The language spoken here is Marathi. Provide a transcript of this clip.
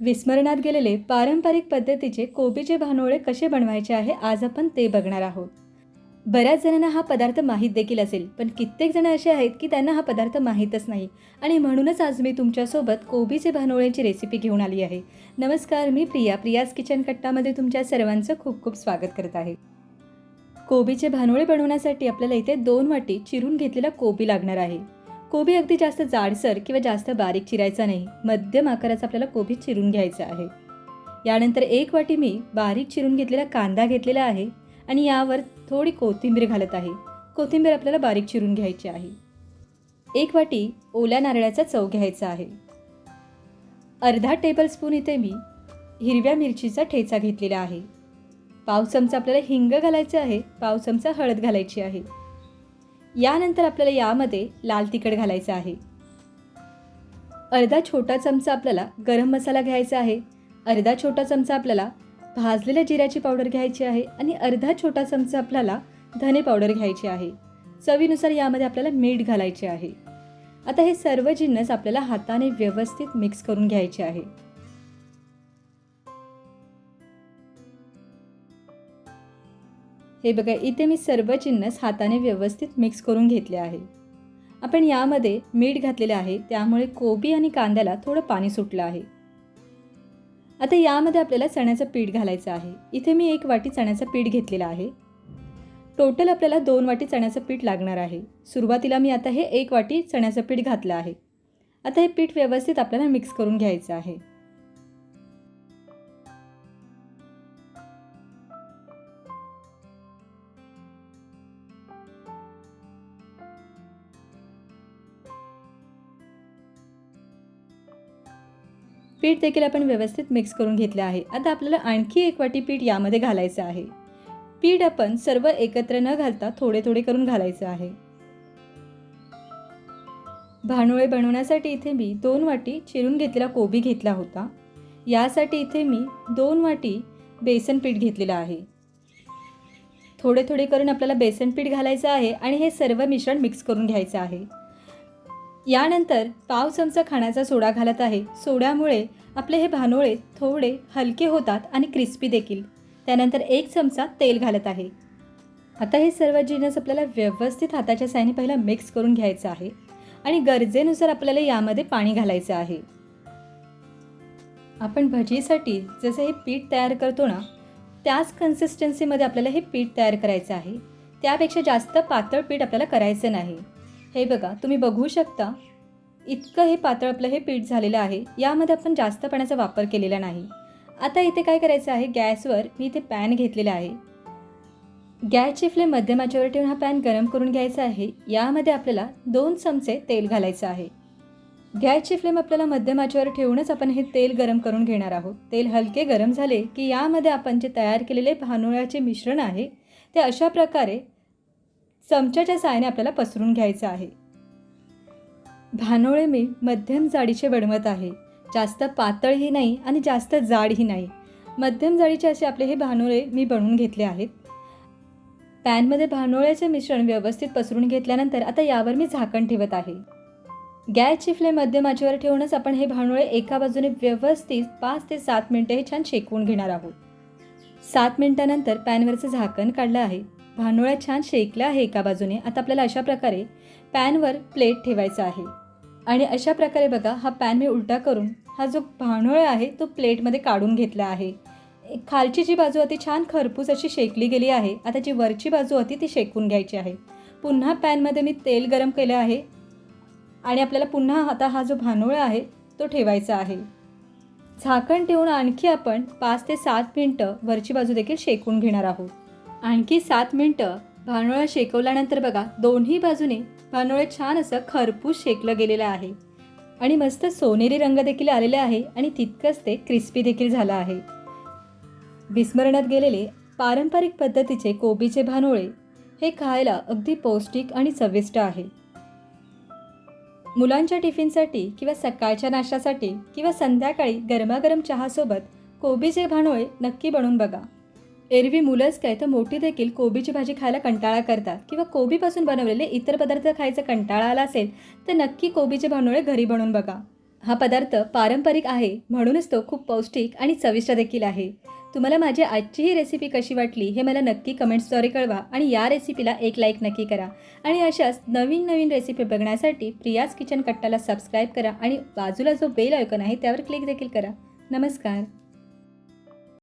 विस्मरणात गेलेले पारंपरिक पद्धतीचे कोबीचे भानोळे कसे बनवायचे आहे आज आपण ते बघणार आहोत. बऱ्याच जणांना हा पदार्थ माहीत देखील असेल पण कित्येक जण असे आहेत की त्यांना हा पदार्थ माहीतच नाही. आणि म्हणूनच आज मी तुमच्यासोबत कोबीचे भानोळ्यांची रेसिपी घेऊन आली आहे. नमस्कार मी प्रिया. प्रियाज किचन कट्टामध्ये तुमच्या सर्वांचं खूप खूप स्वागत करत आहे. कोबीचे भानोळे बनवण्यासाठी आपल्याला इथे दोन वाटी चिरून घेतलेला कोबी लागणार आहे. कोबी अगदी जास्त जाडसर किंवा जास्त बारीक चिरायचा नाही. मध्यम आकाराचा आपल्याला कोबी चिरून घ्यायचा आहे. यानंतर एक वाटी मी बारीक चिरून घेतलेला कांदा घेतलेला आहे आणि यावर थोडी कोथिंबीर घालत आहे. कोथिंबीर आपल्याला बारीक चिरून घ्यायची आहे. एक वाटी ओल्या नारळाचा चव घ्यायचा आहे. अर्धा टेबलस्पून इथे मी हिरव्या मिरचीचा ठेचा घेतलेला आहे. पाव चमचा आपल्याला हिंग घालायचं आहे. पाव चमचा हळद घालायची आहे. यानंतर आपल्याला यामध्ये लाल तिखट घालायचं आहे. अर्धा छोटा चमचा आपल्याला गरम मसाला घ्यायचा आहे. अर्धा छोटा चमचा आपल्याला भाजलेल्या जिऱ्याची पावडर घ्यायची आहे आणि अर्धा छोटा चमचा आपल्याला धने पावडर घ्यायची आहे. चवीनुसार यामध्ये आपल्याला मीठ घालायचे आहे. आता हे सर्व जिन्नस आपल्याला हाताने व्यवस्थित मिक्स करून घ्यायचे आहे. हे बघा इथे मी सर्व जिन्नस हाताने व्यवस्थित मिक्स करून घेतले आहे. आपण यामध्ये मीठ घातलेले आहे त्यामुळे कोबी आणि कांद्याला थोडं पाणी सुटलं आहे. आता यामध्ये आपल्याला चण्याचं पीठ घालायचं आहे. इथे मी एक वाटी चण्याचं पीठ घेतलेलं आहे. टोटल आपल्याला दोन वाटी चण्याचं पीठ लागणार आहे. सुरुवातीला मी आता हे एक वाटी चण्याचं पीठ घातलं आहे. आता हे पीठ व्यवस्थित आपल्याला मिक्स करून घ्यायचं आहे. पीठ देखील आपण व्यवस्थित मिक्स करून घेतले आहे. आता आपल्याला आणखी एक वाटी पीठ यामध्ये घालायचं आहे. पीठ आपण सर्व एकत्र न घालता थोडे थोडे करून घालायचं आहे. भानुळे बनवण्यासाठी इथे मी दोन वाटी चिरून घेतलेला कोबी घेतला होता. यासाठी इथे मी दोन वाटी बेसन पीठ घेतलेलं आहे. थोडे थोडे करून आपल्याला बेसन पीठ घालायचं आहे आणि हे सर्व मिश्रण मिक्स करून घ्यायचं आहे. यानंतर पाव चमचा खाण्याचा सोडा घालत आहे. सोड्यामुळे आपले हे भानोळे थोडे हलके होतात आणि क्रिस्पी देखील. त्यानंतर एक चमचा तेल घालत आहे. आता हे सर्व जिनस आपल्याला व्यवस्थित हाताच्या साहाय्याने पहिला मिक्स करून घ्यायचं आहे आणि गरजेनुसार आपल्याला यामध्ये पाणी घालायचं आहे. आपण भजीसाठी जसं हे पीठ तयार करतो ना त्याच कन्सिस्टन्सीमध्ये आपल्याला हे पीठ तयार करायचं आहे. त्यापेक्षा जास्त पातळ पीठ आपल्याला करायचं नाही. हे बघा तुम्ही बघू शकता इतकं हे पातळ आपलं हे पीठ झालेलं आहे यामध्ये आपण जास्त पाण्याचा वापर केलेला नाही. आता इथे काय करायचं आहे गॅसवर मी इथे पॅन घेतलेला आहे. गॅसची फ्लेम मध्यम ठेवून हा पॅन गरम करून घ्यायचा आहे यामध्ये आपल्याला दोन चमचे तेल घालायचं आहे. गॅसची फ्लेम आपल्याला मध्यमाच्यावर ठेवूनच आपण हे तेल गरम करून घेणार आहोत. तेल हलके गरम झाले की यामध्ये आपण जे तयार केलेले भानुळ्याचे मिश्रण आहे ते अशा प्रकारे चमच्याच्या साहाय्याने आपल्याला पसरून घ्यायचं आहे. भानोळे मी मध्यम जाडीचे बनवत आहे. जास्त पातळही नाही आणि जास्त जाडही नाही. मध्यम जाडीचे असे आपले हे भानोळे मी बनवून घेतले आहेत. पॅनमध्ये भानोळ्याचे मिश्रण व्यवस्थित पसरून घेतल्यानंतर आता यावर मी झाकण ठेवत आहे. गॅसची फ्लेम मध्यम आचेवर ठेवूनच आपण हे भानोळे एका बाजूने व्यवस्थित पाच ते सात मिनटं हे छान शेकवून घेणार आहोत. सात मिनटानंतर पॅनवरचं झाकण काढलं आहे. भांडोळा छान शेकल्या आहे एका बाजूने. आता आपल्याला अशा प्रकारे पॅनवर प्लेट ठेवायचा आहे. आणि अशा प्रकारे बघा हा पॅन मी उलटा करून हा जो भानोळा आहे तो प्लेटमध्ये काढून घेतला आहे. खालची जी बाजू होती छान खरपूस अशी शेकली गेली आहे. आता जी वरची बाजू होती ती शेकून घ्यायची आहे. पुन्हा पॅनमध्ये मी तेल गरम केलं आहे. आणि आपल्याला पुन्हा आता हा जो भानोळा आहे तो ठेवायचा आहे. झाकण ठेवून आणखी आपण पाच ते सात मिनटं वरची बाजू देखील शेकून घेणार आहोत. आणखी सात मिनटं. भानोळा शेकवल्यानंतर बघा दोन्ही बाजूने भानोळे छान असं खरपूस शेकलं गेलेलं आहे. आणि मस्त सोनेरी रंग देखील आलेले आहे आणि तितकंच ते क्रिस्पी देखील झालं आहे. विस्मरणात गेलेले पारंपरिक पद्धतीचे कोबीचे भानोळे हे खायला अगदी पौष्टिक आणि चविष्ट आहे. मुलांच्या टिफिनसाठी किंवा सकाळच्या नाश्त्यासाठी किंवा संध्याकाळी गरमागरम चहासोबत कोबीचे भानोळे नक्की बनवून बघा. एरवी मुलंच काय तर मोठी देखील कोबीची भाजी खायला कंटाळा करतात. किंवा कोबीपासून बनवलेले इतर पदार्थ खायचा कंटाळा आला असेल तर नक्की कोबीचे भानोळे घरी बनवून बघा. हा पदार्थ पारंपरिक आहे म्हणूनच तो खूप पौष्टिक आणि चविष्ट देखील आहे. तुम्हाला माझी आजची ही रेसिपी कशी वाटली हे मला नक्की कमेंट्सद्वारे कळवा आणि या रेसिपीला एक लाईक नक्की करा. आणि अशाच नवीन नवीन रेसिपी बघण्यासाठी प्रियाज किचन कट्टाला सबस्क्राईब करा आणि बाजूला जो बेल आयकॉन आहे त्यावर क्लिक देखील करा. नमस्कार.